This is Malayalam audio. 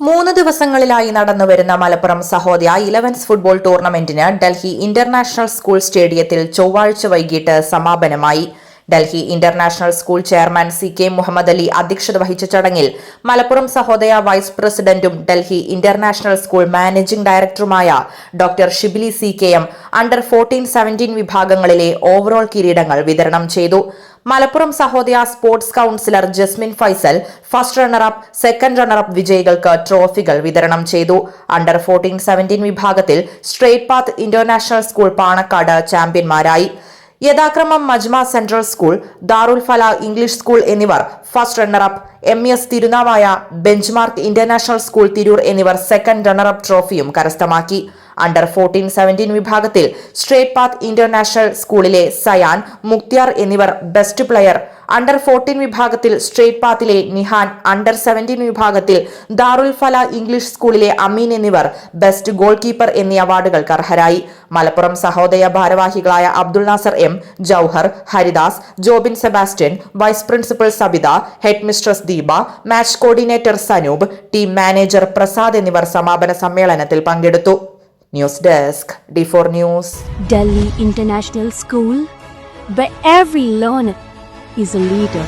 മൂന്ന് ദിവസങ്ങളിലായി നടന്നുവരുന്ന മലപ്പുറം സഹോദയ ഇലവൻസ് ഫുട്ബോൾ ടൂർണമെന്റിന് ഡൽഹി ഇന്റർനാഷണൽ സ്കൂൾ സ്റ്റേഡിയത്തിൽ ചൊവ്വാഴ്ച വൈകിട്ട് സമാപനമായി. Delhi international school chairman C K Muhammad Ali അധ്യക്ഷത വഹിച്ച ചടങ്ങിൽ മലപ്പുറം സഹോദയ വൈസ് പ്രസിഡന്റും ഡൽഹി ഇന്റർനാഷണൽ സ്കൂൾ മാനേജിംഗ് ഡയറക്ടറുമായ doctor Shibili C K M under fourteen seventeen വിഭാഗങ്ങളിലെ ഓവറോൾ കിരീടങ്ങൾ വിതരണം ചെയ്തു. Malappuram Sahodaya sports councillor Jasmin Faisal first runner up second runner up വിജയികൾക്ക് ട്രോഫികൾ വിതരണം ചെയ്തു. അണ്ടർ ഫോർട്ടീൻ സെവന്റീൻ വിഭാഗത്തിൽ straight path international school Panakkad ചാമ്പ്യന്മാരായി. യഥാക്രമം Majma central school Darul Falah English school എന്നിവർ first runner up M S Thirunavaya benchmark international school Tirur എന്നിവർ സെക്കൻഡ് റണ്ണറപ്പ് ട്രോഫിയും കരസ്ഥമാക്കി. അണ്ടർ ഫോർട്ടീൻ സെവന്റീൻ വിഭാഗത്തിൽ സ്ട്രേറ്റ് പാത്ത് ഇന്റർനാഷണൽ സ്കൂളിലെ സയാൻ മുക്തിയാർ എന്നിവർ ബെസ്റ്റ് പ്ലെയർ അണ്ടർ ഫോർട്ടീൻ വിഭാഗത്തിൽ സ്ട്രേറ്റ് പാത്തിലെ നിഹാൻ അണ്ടർ സെവന്റീൻ വിഭാഗത്തിൽ ദാറുൽ ഫല ഇംഗ്ലീഷ് സ്കൂളിലെ അമീൻ എന്നിവർ ബെസ്റ്റ് ഗോൾ കീപ്പർ എന്നീ അവാർഡുകൾക്ക് അർഹരായി. മലപ്പുറം സഹോദയ ഭാരവാഹികളായ Abdul Nasar M Jauhar Haridas Jobin Sebastian vice principal Sabitha headmistress Deepa match coordinator Sanoop team manager Prasad എന്നിവർ സമാപന സമ്മേളനത്തിൽ പങ്കെടുത്തു. News desk D four news Delhi International School, where every learner is a leader.